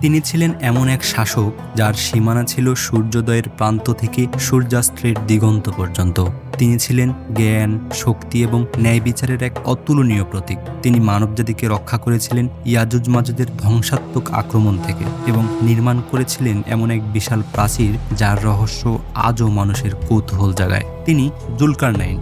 তিনি ছিলেন এমন এক শাসক যার সীমানা ছিল সূর্যোদয়ের প্রান্ত থেকে সূর্যাস্ত্রের দিগন্ত পর্যন্ত। তিনি ছিলেন জ্ঞান, শক্তি এবং ন্যায় বিচারের এক অতুলনীয় প্রতীক। তিনি মানবজাতিকে রক্ষা করেছিলেন ইয়াজুজ মাজুদের ধ্বংসাত্মক আক্রমণ থেকে এবং নির্মাণ করেছিলেন এমন এক বিশাল প্রাচীর যার রহস্য আজও মানুষের কৌতূহল জাগায়। তিনি জুলকার নাইন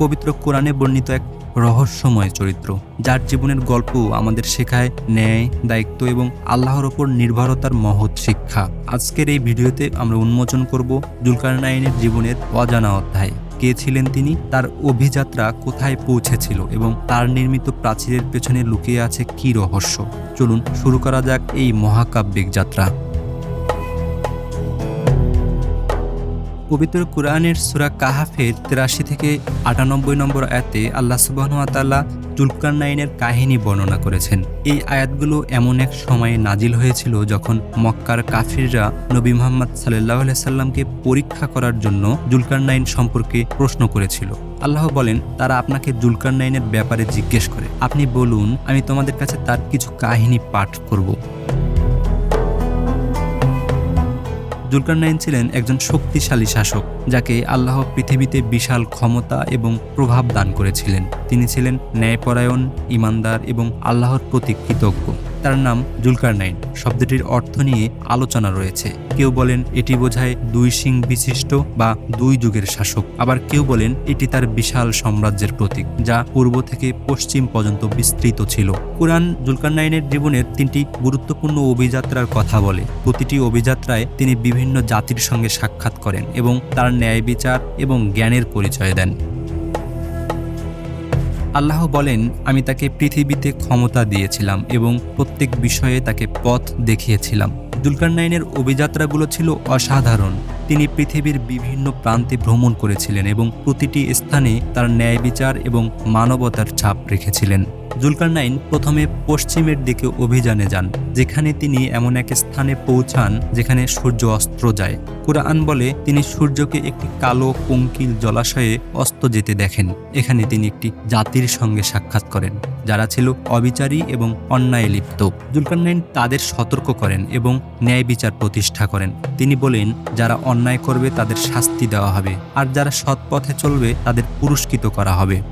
পবিত্র কোরআনে বর্ণিত এক রহস্যময় চরিত্র, যার জীবনের গল্প আমাদের শেখায় ন্যায়, দায়িত্ব এবং আল্লাহর ওপর নির্ভরতার মহৎ শিক্ষা। আজকের এই ভিডিওতে আমরা উন্মোচন করব জুলকারনাইনের জীবনের অজানা অধ্যায়। কে ছিলেন তিনি? তার অভিযাত্রা কোথায় পৌঁছেছিল? এবং তার নির্মিত প্রাচীরের পেছনে লুকিয়ে আছে কি রহস্য? চলুন শুরু করা যাক এই মহাকাব্যিক যাত্রা। পবিত্র কোরআনের সুরা কাহাফের তিরাশি থেকে আটানব্বই নম্বর আয়াতে আল্লাহ সুবাহতাল্লাহ জুলকার নাইনের কাহিনী বর্ণনা করেছেন। এই আয়াতগুলো এমন এক সময়ে নাজিল হয়েছিল যখন মক্কার কাফিররা নবী মোহাম্মদ সাল্লাহ সাল্লামকে পরীক্ষা করার জন্য জুলকার নাইন সম্পর্কে প্রশ্ন করেছিল। আল্লাহ বলেন, তারা আপনাকে জুলকার নাইনের ব্যাপারে জিজ্ঞেস করে। আপনি বলুন, আমি তোমাদের কাছে তার কিছু কাহিনী পাঠ করব। জুলকারনাইন ছিলেন একজন শক্তিশালী শাসক, যাকে আল্লাহ পৃথিবীতে বিশাল ক্ষমতা এবং প্রভাব দান করেছিলেন। তিনি ছিলেন ন্যায়পরায়ণ, ইমানদার এবং আল্লাহর প্রতি কৃতজ্ঞ। তার নাম জুলকারনাইন। শব্দটির অর্থ নিয়ে আলোচনা রয়েছে। কেউ বলেন এটি বোঝায় দুই সিং বিশিষ্ট বা দুই যুগের শাসক। আবার কেউ বলেন এটি তার বিশাল সাম্রাজ্যের প্রতীক, যা পূর্ব থেকে পশ্চিম পর্যন্ত বিস্তৃত ছিল। কোরআন জুলকারনাইনের জীবনের তিনটি গুরুত্বপূর্ণ অভিযাত্রার কথা বলে। প্রতিটি অভিযাত্রায় তিনি বিভিন্ন জাতির সঙ্গে সাক্ষাৎ করেন এবং তার ন্যায় বিচার এবং জ্ঞানের পরিচয় দেন। আল্লাহ বলেন, আমি তাকে পৃথিবীতে ক্ষমতা দিয়েছিলাম এবং প্রত্যেক বিষয়ে তাকে পথ দেখিয়েছিলাম। জুলকারনাইনের অভিযাত্রাগুলো ছিল অসাধারণ। তিনি পৃথিবীর বিভিন্ন প্রান্তে ভ্রমণ করেছিলেন এবং প্রতিটি স্থানে তার ন্যায় বিচার এবং মানবতার ছাপ রেখেছিলেন। জুলকারনাইন প্রথমে পশ্চিমের দিকে অভিযানে যান, যেখানে তিনি এমন এক স্থানে পৌঁছান যেখানে সূর্য অস্ত্র যায়। কুরআন বলে, তিনি সূর্যকে একটি কালো পঙ্কিল জলাশয়ে অস্ত যেতে দেখেন। এখানে তিনি একটি জাতির সঙ্গে সাক্ষাৎ করেন, যারা ছিল অবিচারী এবং অন্যায় লিপ্ত। জুলকারনাইন তাদের সতর্ক করেন এবং ন্যায় বিচার প্রতিষ্ঠা করেন। তিনি বলেন, যারা অন্যায় করবে তাদের শাস্তি দেওয়া হবে, আর যারা সৎ পথে চলবে তাদের পুরস্কৃত করা হবে।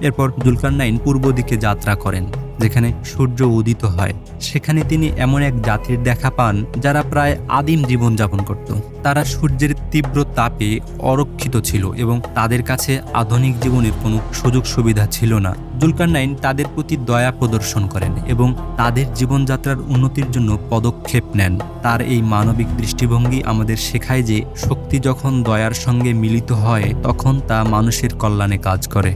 এরপর জুলকারনাইন পূর্ব দিকে যাত্রা করেন, যেখানে সূর্য উদিত হয়। সেখানে তিনি এমন এক জাতির দেখা পান, যারা প্রায় আদিম জীবনযাপন করত। তারা সূর্যের তীব্র তাপে অরক্ষিত ছিল এবং তাদের কাছে আধুনিক জীবনের কোনো সুযোগ সুবিধা ছিল না। জুলকারনাইন তাদের প্রতি দয়া প্রদর্শন করেন এবং তাদের জীবনযাত্রার উন্নতির জন্য পদক্ষেপ নেন। তার এই মানবিক দৃষ্টিভঙ্গি আমাদের শেখায় যে শক্তি যখন দয়ার সঙ্গে মিলিত হয়, তখন তা মানুষের কল্যাণে কাজ করে।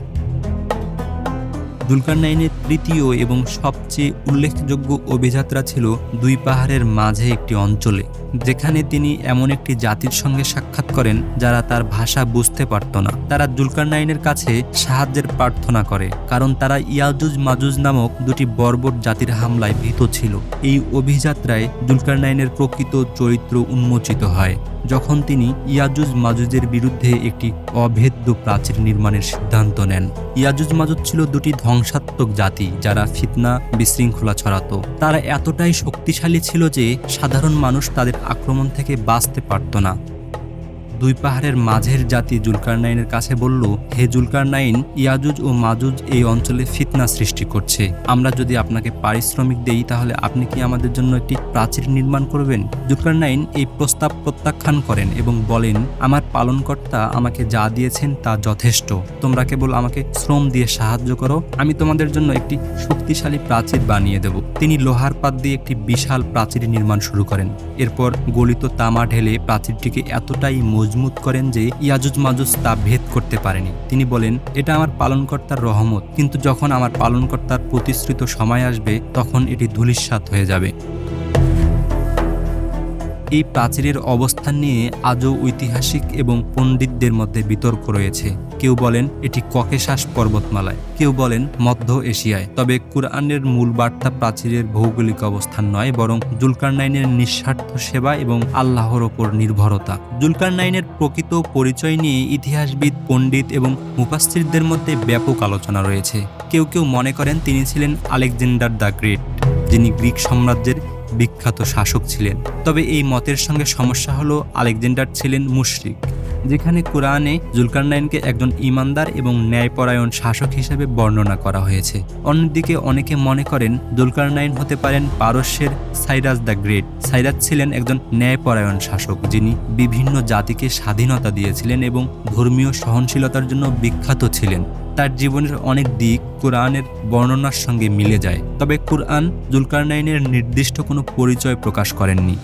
জুলকারনাইনের তৃতীয় এবং সবচেয়ে উল্লেখযোগ্য অভিযাত্রা ছিল দুই পাহাড়ের মাঝে একটি অঞ্চলে, যেখানে তিনি এমন একটি জাতির সঙ্গে সাক্ষাৎ করেন যারা তার ভাষা বুঝতে পারত না। তারা জুলকারনাইনের কাছে সাহায্যের প্রার্থনা করে, কারণ তারা ইয়াজুজ মাজুজ নামক দুটি বর্বর জাতির হামলায় ভীত ছিল। এই অভিযাত্রায় জুলকারনাইনের প্রকৃত চরিত্র উন্মোচিত হয়, যখন তিনি ইয়াজুজ মাজুজের বিরুদ্ধে একটি অভেদ্য প্রাচীর নির্মাণের সিদ্ধান্ত নেন। ইয়াজুজ মাজুজ ছিল দুটি ধ্বংসাত্মক জাতি যারা ফিতনা, বিশৃঙ্খলা ছড়াতো। তারা এতটাই শক্তিশালী ছিল যে সাধারণ মানুষ তাদের আক্রমণ থেকে বাঁচতে পারত না। দুই পাহাড়ের মাঝের জাতি জুলকারনাইনের কাছে বলল, হে জুলকারনাইন, ইয়াজুজ ও মাজুজ এই অঞ্চলে ফিতনা সৃষ্টি করছে। আমরা যদি আপনাকে পারিশ্রমিক দেই, তাহলে আপনি কি আমাদের জন্য একটি প্রাচীর নির্মাণ করবেন? জুলকারনাইন এই প্রস্তাব প্রত্যাখ্যান করেন এবং বলেন, আমার পালনকর্তা আমাকে যা দিয়েছেন তা যথেষ্ট। তোমরা কেবল আমাকে শ্রম দিয়ে সাহায্য করো, আমি তোমাদের জন্য একটি শক্তিশালী প্রাচীর বানিয়ে দেব। তিনি লোহার পাত দিয়ে একটি বিশাল প্রাচীর নির্মাণ শুরু করেন। এরপর গলিত তামা ঢেলে প্রাচীরটিকে এতটাই মজবুত করেন যে ইয়াজুজ মাজুজ তা ভেদ করতে পারেনি। তিনি বলেন, এটা আমার পালনকর্তার রহমত। কিন্তু যখন আমার পালনকর্তার প্রতিশ্রুত সময় আসবে, তখন এটি ধূলিসাৎ হয়ে যাবে। এই প্রাচীরের অবস্থান নিয়ে আজও ঐতিহাসিক এবং পণ্ডিতদের মধ্যে বিতর্ক রয়েছে। কেউ বলেন এটি ককেশাস পর্বতমালায়, কেউ বলেন মধ্য এশিয়ায়। তবে কুরআনের মূল বার্তা প্রাচীরের ভৌগোলিক অবস্থান নয়, বরং জুলকারনাইনের নিঃস্বার্থ সেবা এবং আল্লাহর ওপর নির্ভরতা। জুলকারনাইনের প্রকৃত পরিচয় নিয়ে ইতিহাসবিদ, পণ্ডিত এবং মুফাসসিরদের মধ্যে ব্যাপক আলোচনা রয়েছে। কেউ কেউ মনে করেন তিনি ছিলেন আলেকজান্ডার দ্য গ্রেট, যিনি গ্রিক সাম্রাজ্যের বিখ্যাত শাসক ছিলেন। তবে এই মতের সঙ্গে সমস্যা হলো আলেকজান্ডার ছিলেন মুশরিক। যেখানে কোরআনে জুলকারনাইনকে একজন ইমানদার এবং ন্যায়পরায়ণ শাসক হিসেবে বর্ণনা করা হয়েছে। অন্যদিকে অনেকে মনে করেন জুলকারনাইন হতে পারেন পারস্যের সাইরাজ দ্য গ্রেট। সাইরাজ ছিলেন একজন ন্যায়পরায়ণ শাসক, যিনি বিভিন্ন জাতিকে স্বাধীনতা দিয়েছিলেন এবং ধর্মীয় সহনশীলতার জন্য বিখ্যাত ছিলেন। তার জীবনের অনেক দিক কোরআনের বর্ণনার সঙ্গে মিলে যায়, তবে কোরআন জুলকারনাইনের নির্দিষ্ট কোনো পরিচয় প্রকাশ করেননি।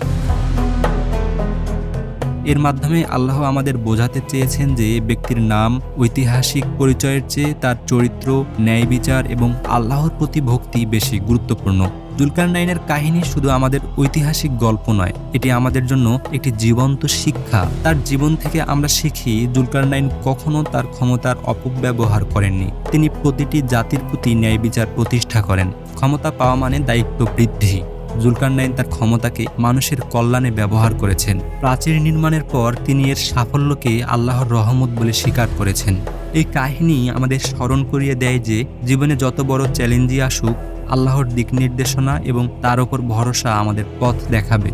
এর মাধ্যমে আল্লাহ আমাদের বোঝাতে চেয়েছেন যে ব্যক্তির নাম, ঐতিহাসিক পরিচয়ের চেয়ে তার চরিত্র, ন্যায় বিচার এবং আল্লাহর প্রতি ভক্তি বেশি গুরুত্বপূর্ণ। জুলকারনাইনের কাহিনী শুধু আমাদের ঐতিহাসিক গল্প নয়, এটি আমাদের জন্য একটি জীবন্ত শিক্ষা। তার জীবন থেকে আমরা শিখি জুলকারনাইন কখনো তার ক্ষমতার অপব্যবহার করেননি। তিনি প্রতিটি জাতির প্রতি ন্যায় বিচার প্রতিষ্ঠা করেন। ক্ষমতা পাওয়া মানে দায়িত্ব বৃদ্ধি। জুলকারনাইন তার ক্ষমতাকে মানুষের কল্যাণে ব্যবহার করেছেন। প্রাচীর নির্মাণের পর তিনি এর সাফল্যকে আল্লাহর রহমত বলে স্বীকার করেছেন। এই কাহিনী আমাদের স্মরণ করিয়ে দেয় যে, জীবনে যত বড় চ্যালেঞ্জই আসুক, আল্লাহর দিক নির্দেশনা এবং তার ওপর ভরসা আমাদের পথ দেখাবে।